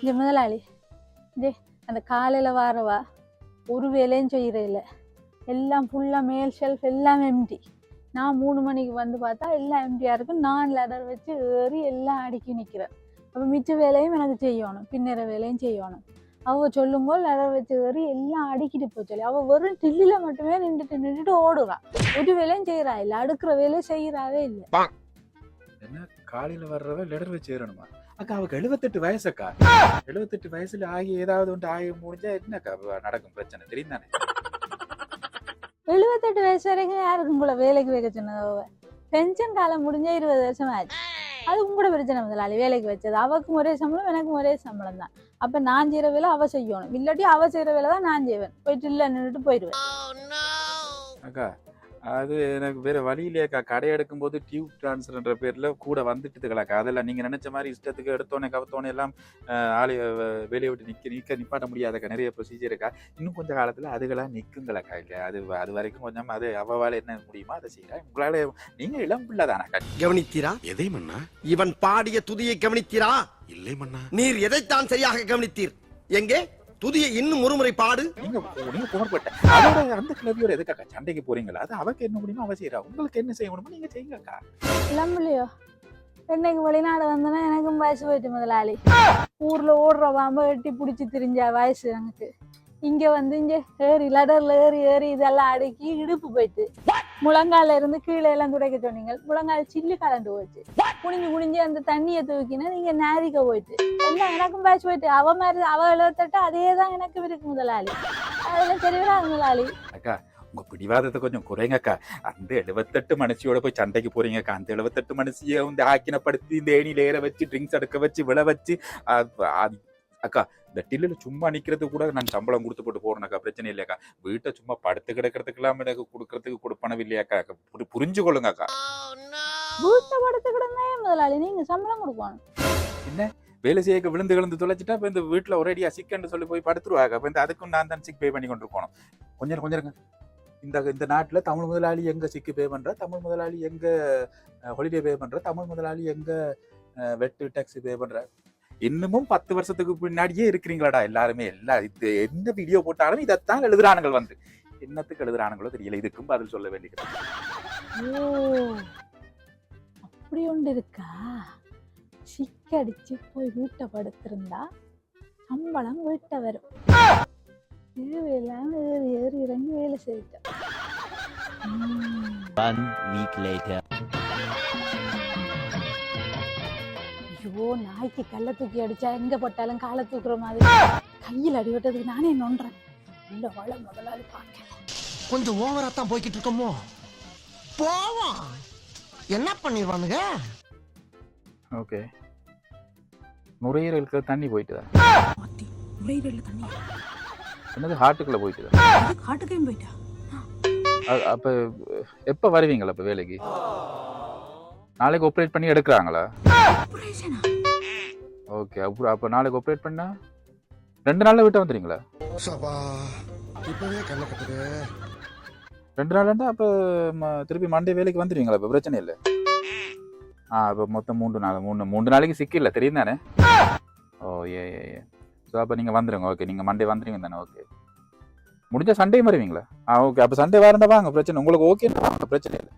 இந்த முதலாளி. இந்த அந்த காலையில் வாரவா? ஒரு வேலையும் செய்கிறதில்ல எல்லாம் ஃபுல்லாக மேல் ஷெல்ஃப் எல்லாம் எம்டி நான் மூணு மணிக்கு வந்து பார்த்தா எல்லாம் எம்டியாக இருக்கும். நான் லெடர் வச்சு ஏறி எல்லாம் அடுக்கி நிற்கிறேன் அப்போ மிச்ச வேலையும் எனக்கு செய்யணும். பின்னர வேலையும் செய்யணும். அவ சொல்லும்போ லெடர் வச்சு ஏறி எல்லாம் அடுக்கிட்டு சொல்லி. அவள் வெறும் டில்லியில் மட்டுமே நின்றுட்டு நின்றுட்டு ஓடுறா. ஒரு வேலையும் செய்கிறா இல்லை. அடுக்கிற வேலையும் செய்கிறாவே இல்லை. என்ன? காலையில வர்றவ லெடர் வச்சு ஏறணுமா? அக்கா அவக்கு எழுபத்தெட்டு வயசக்கா. எழுபத்தெட்டு வயசுல ஆகி ஏதாவது ஒன்று ஆகி முடிஞ்சா என்னக்கா நடக்கும் பிரச்சனை? தெரியும் தானே? எழுபத்தெட்டு வயசு வரைக்கும் யாருக்கு உங்களை வேலைக்கு வைக்க சொன்னதோ பென்ஷன் காலம் முடிஞ்ச இருபது வருஷம் ஆச்சு அது உங்களோட பிரச்சனை முதலாளி வேலைக்கு வச்சது. அவக்கும் ஒரே சம்பளம் எனக்கும் ஒரே சம்பளம் தான். அப்ப நான் செய்யற வேலை அவ செய்யணும். இல்லாட்டி அவ செய்யற வேலை தான் நான் செய்வேன். போயிட்டு இல்லை நின்றுட்டு போயிடுவேன் அக்கா அது எனக்கு வேற வழியிலேக்கா கடை எடுக்கும் போது டியூப் டிரான்ஸ்ஃபர்ன்ற பேர்ல கூட வந்துட்டுதுக்கலாக்கா அதெல்லாம் நீங்க நினைச்ச மாதிரி இஷ்டத்துக்கு எடுத்தோன்னே கவத்தோன்னே எல்லாம் ஆளு வ- வேலையை விட்டு நிக்க நிக்க நிப்பாட்ட முடியாதக்கா நிறைய ப்ரொசீஜர் இருக்கா. இன்னும் கொஞ்ச காலத்துல அதுகெல்லாம் நிக்குங்களாக்கா இல்ல அது அது வரைக்கும் கொஞ்சம் அது அவ்வளவு என்ன முடியுமோ அதை செய்யறா உங்களால நீங்க இளம் பிள்ளை தானக்கா கவனித்தீரா? எதை மன்னா? இவன் பாடிய துதியை கவனித்தீரா? இல்லை மன்னா. நீர் எதைத்தான் சரியாக கவனித்தீர்? எங்கே? துதியை இன்னும் ஒருமுறை பாடு. நீங்க நீங்க புகழ்பட்ட. அதோட அந்த கிளவியோட எதுக்காக்கா சண்டைக்கு போறீங்களா? அது அவக்கு என்ன முடியுமோ அவ செய்யறா. உங்களுக்கு என்ன செய்ய முடியுமோ நீங்க செய்யுங்கக்கா. இல்லையோ என்னைக்கு வெளிநாடு வந்தேன்னா எனக்கும் வயசு போயிட்டு முதலாளி. ஊர்ல ஓடுற பாம்பை எட்டி பிடிச்சி திரிஞ்ச வயசு எனக்கு. இங்க வந்து இங்க ஏறி லடர்ல ஏறி ஏறி இதெல்லாம் அடுக்கி இடுப்பு போயிட்டு. முழங்கால இருந்து கீழே எல்லாம் துடைக்க சொன்னீங்க. முழங்கால் சில்லு கலந்து போச்சு. குனிஞ்சு குனிஞ்சு அந்த தண்ணியை தூக்கினா நீங்க நேரிக்க போயிட்டு. எல்லாம் எனக்கும் பேச்சு போயிட்டு. அவ மாதிரி அவ எழுபத்தெட்டு அதே தான் எனக்கு இருக்கு முதலாளி. அதெல்லாம் சரி முதலாளி. அக்கா உங்க பிடிவாதத்தை கொஞ்சம் குறைங்கக்கா. அந்த எழுபத்தெட்டு மனுஷியோட போய் சண்டைக்கு போறீங்கக்கா. அந்த எழுபத்தெட்டு மனுஷிய வந்து ஆக்கினப்படுத்தி இந்த ஏற வச்சு ட்ரிங்க்ஸ் எடுக்க வச்சு விழ வச்சு அக்கா இந்த டில்லுல சும்மா நிக்கிறது கூட நான் சம்பளம் கொடுத்து போட்டு போறேனக்கா பிரச்சனை இல்லையாக்கா வீட்டை சும்மா படுத்து கிடக்கிறதுக்கெல்லாம் எனக்கு கொடுக்கறதுக்கு கொடுப்பனவு இல்லையாக்கா புரி- புரிஞ்சு கொள்ளுங்க அக்கா. வீட்டை படுத்துக்கிடுங்க முதலாளி? நீங்க சம்பளம் கொடுக்கணும். வேலை செய்ய விழுந்து விழுந்து தொலைச்சிட்டா இப்ப இந்த வீட்டுல ஒரேடியா சிக்கன்னு சொல்லி போய் படுத்துருவாங்க அப்ப இந்த அதுக்கும் நான் தான் சிக் பே பண்ணி கொண்டு இருக்கணும் கொஞ்சம் கொஞ்சம். இந்த இந்த நாட்டுல தமிழ் முதலாளி எங்க சிக்கு பே பண்ற? தமிழ் முதலாளி எங்க ஹாலிடே பே பண்ற? தமிழ் முதலாளி எங்க வெட்டு டாக்ஸி பே பண்ற? இன்னமும் பத்து வருஷத்துக்கு பின்னாடியே இருக்கிறீங்களாடா எல்லாருமே? எல்லா இது எந்த வீடியோ போட்டாலும் இதைத்தான் எழுதுறானுங்கள் வந்து. என்னத்துக்கு எழுதுறானுங்களோ தெரியல. இதுக்கும் பதில் சொல்ல வேண்டியது. ஓ அப்படி ஒன்று இருக்கா? சிக்கடிச்சு போய் வீட்டை படுத்திருந்தா சம்பளம் வீட்டை வரும் தேவையில்லாம ஏறி ஏறி இறங்கி வேலை செய்யிட்டேன் உம். One week later. நாய்க்கு கல்லை தூக்கி அடிச்சா எங்க போட்டாலும் காலை தூக்குற மாதிரி. கையில் அடிபட்டதுக்கு நானே நோண்டுறேன் இந்த வள முதலாளி பார்க்கல. கொஞ்சம் ஓவரா தான் போய்கிட்டு இருக்கோமோ? போவோம். என்ன பண்ணிடுவானுங்க? ஓகே. நுரையீரலுக்கு தண்ணி போயிட்டுதா மாத்தி நுரையீரல்ல தண்ணி. என்னது ஹார்ட்டுக்குள்ள போயிட்டுதா அது காட்டுக்கையும் போயிட்டா? அ- அப்ப எப்ப வருவீங்களா அப்ப வேலைக்கு? நாளைக்கு ஆப்ரேட் பண்ணி எடுக்கிறாங்களா? ஆபரேஷனா ஓகே அப்புறம் அப்ப நாளைக்கு ஆப்ரேட் பண்ணா? ரெண்டு நாள்ல விட்டு வந்துடுறீங்களா? இப்பவே கண்ண கட்டுது ரெண்டு நாள்னா அப்ப ம- திருப்பி மண்டே வேலைக்கு வந்துடுவீங்களா இப்ப? பிரச்சனை இல்லை. ஆ அப்ப மொத்தம் மூன்று நாள் மூணு மூன்று நாளைக்கு சிக்கில்ல தெரியும் தானே? ஓ ஏ ஏ ஏ. ஸோ அப்போ நீங்கள் வந்துடுங்க ஓகே நீங்கள் மண்டே வந்துடுவீங்க தானே ஓகே முடிஞ்சா சண்டே வருவீங்களா? ஆ ஓகே அப்போ சண்டே வரண்டா வாங்க பிரச்சனை உங்களுக்கு ஓகே வாங்க பிரச்சனை இல்லை.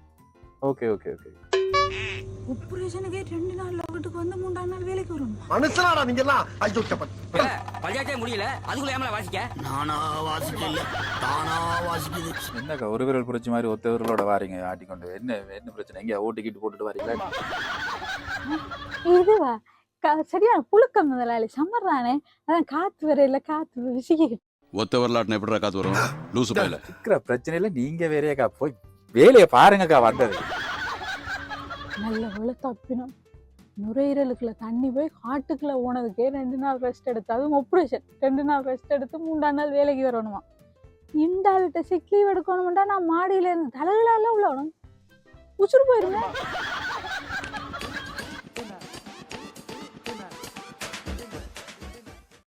ஓகே ஓகே ஓகே ஆபரேஷனுக்கே ரெண்டு நாள்ல வீட்டுக்கு வந்து மூன்றாம் நாள் வேலைக்கு வரணுமா. மனுஷனாடா நீங்க எல்லாம் ஐயோ பஞ்சாயத்தே முடியல. அதுக்குள்ள ஏமல வாசிக்க? நானா வாசிக்கல. தானா வாசிக்குது. என்னக்கா ஒரு விரல் புரிச்ச மாதிரி ஒத்த விரலோட வாரீங்க ஆட்டிக்கொண்டு. என்ன என்ன பிரச்சனை? எங்கேயா ஓட்டிக்கிட்டு போட்டுட்டு வரீங்களா? இதுவா? சரியான புழுக்கம் முதலாளி. சம்மர்றானே அதான் காத்து வரையில காத்து விசிக்கிட்டு ஒத்த வரலாற்று எப்படிடா காத்து வரும்? லூசு பையில. இருக்கிற பிரச்சனையில நீங்க வேறையாக்கா போய் வேலையை பாருங்கக்கா வந்தது. நல்ல வேலை தப்பினோம் நுரையீரலுக்குள்ள தண்ணி போய் காட்டுக்குள்ளே போனதுக்கே ரெண்டு நாள் ரெஸ்ட் எடுத்து அதுவும் ஆப்ரேஷன் ரெண்டு நாள் ரெஸ்ட் எடுத்து மூன்றாம் நாள் வேலைக்கு வரணுமா. இந்த ஆள்கிட்ட சிக் லீவ் எடுக்கணும்டா நான் மாடியில இருந்து தலைகளால உள்ளவனும் உசுறு போயிருந்தேன்